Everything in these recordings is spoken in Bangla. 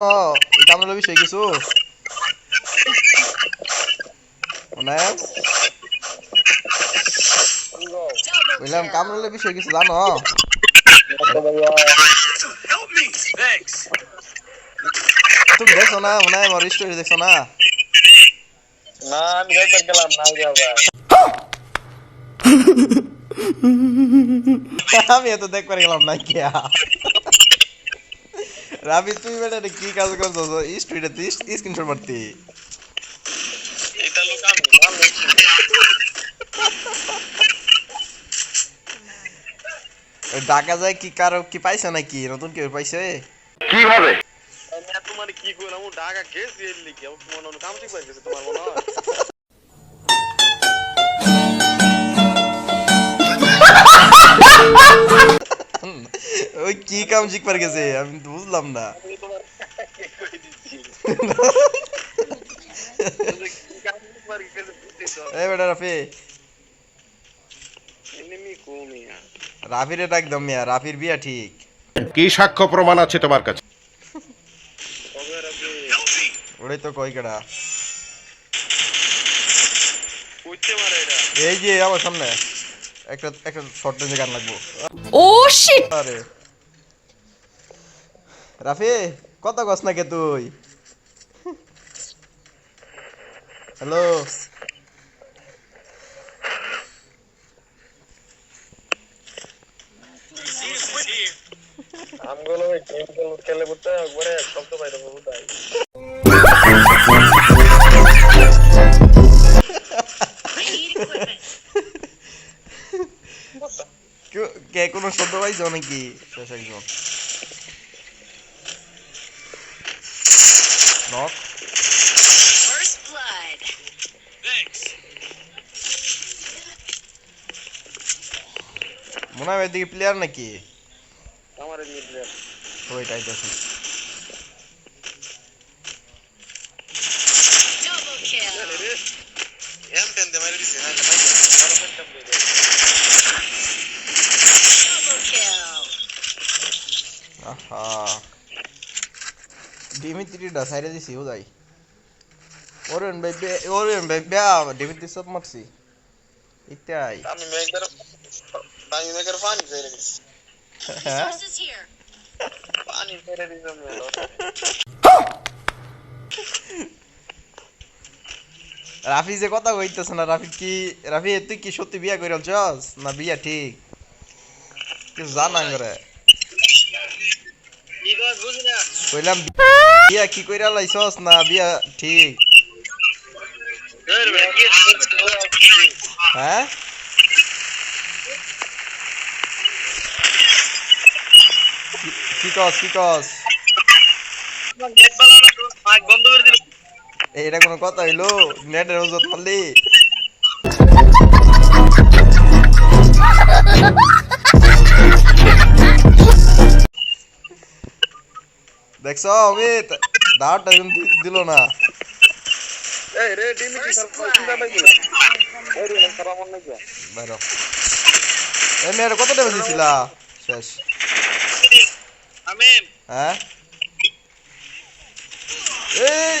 ও কামড়ালে বিষয় কিছু মানে বললাম কামড়ালে বিষয় কিছু জানো তুমি দেখছ না মনে হয় আমার স্টোরি দেখছ না না আমি একবার গেলাম না যাবা আমি এত দেখবার গেলাম না কিয়া রাবি তুমি বেটা এটা কি কাজ করছ? স্টোরিটা স্ক্রিনশট মারতি। এটা লোক আমি ডাকা যায় কি কারও কি পাইছে নাকি? নতুন কেউ পাইছে? কীভাবে? তোমার কি কইলাম? ও ঢাকা গেছি এর লিখি আমার মনে কাম ঠিক পাই গেছে তোমার মনে হয়? ওই কি কাম শিখবার গেছে? আমি তো বুঝলাম না। এই বেটা রাফি। রাফির মিয়া রাফির বিয়া ঠিক। কি সাক্ষ্য প্রমাণ আছে তোমার কাছে? ওটাই তো কই কেডা। কইতে মারে এটা। এই যে আমার সামনে। একটা একটা শর্ট রেঞ্জে গান লাগবো। Oh! আরে। রাফি কত গছ নাকি তুই? হ্যালো? আমগুলো গেম খেলে করতে একবারে শব্দ বাইরে কে কোনো শব্দ পাইছো নাকি? শেষ একজন নক First blood. মনে হয় এদিকে প্লেয়ার নাকি আমার মিডলে ওইটাই দেখি Double ডিমিত্রিটা সাইডে দিছি ও যাই ওরেন ভাই বে ভাই বেয়া ডিমিত্রি সব মারছি ইত্যাই আমি মেঘের আমি মেঘের পানি ফেলে দিছি. পানি ফেলে দিছি রাফি যে কথা কইতেছে না রাফি কি রাফি তুই কি সত্যি বিয়া কইরাল চস না বিয়া ঠিক কিছু জানা করে কইলাম, বিয়া কি কইরা লাইছস? না, বিয়া ঠিক। হ্যাঁ? কি- কস, কি কস? এটা কোনো কথা হইল? নেটের ওজত মারলি? দেখছ অমিত দাঁড়টা দিল না। এই রে ডিমি কি সব চিন্তা পাই দিল মন মেয়ের কত টাকা দিছিলা? শেষ। হ্যাঁ? এই!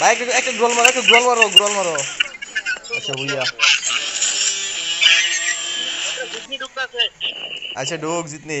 ভাই একটা একটা গোল মারো একটা গোল মারো গোল মারো। আচ্ছা বুঝিয়া আচ্ছা ঢোক জিতনি।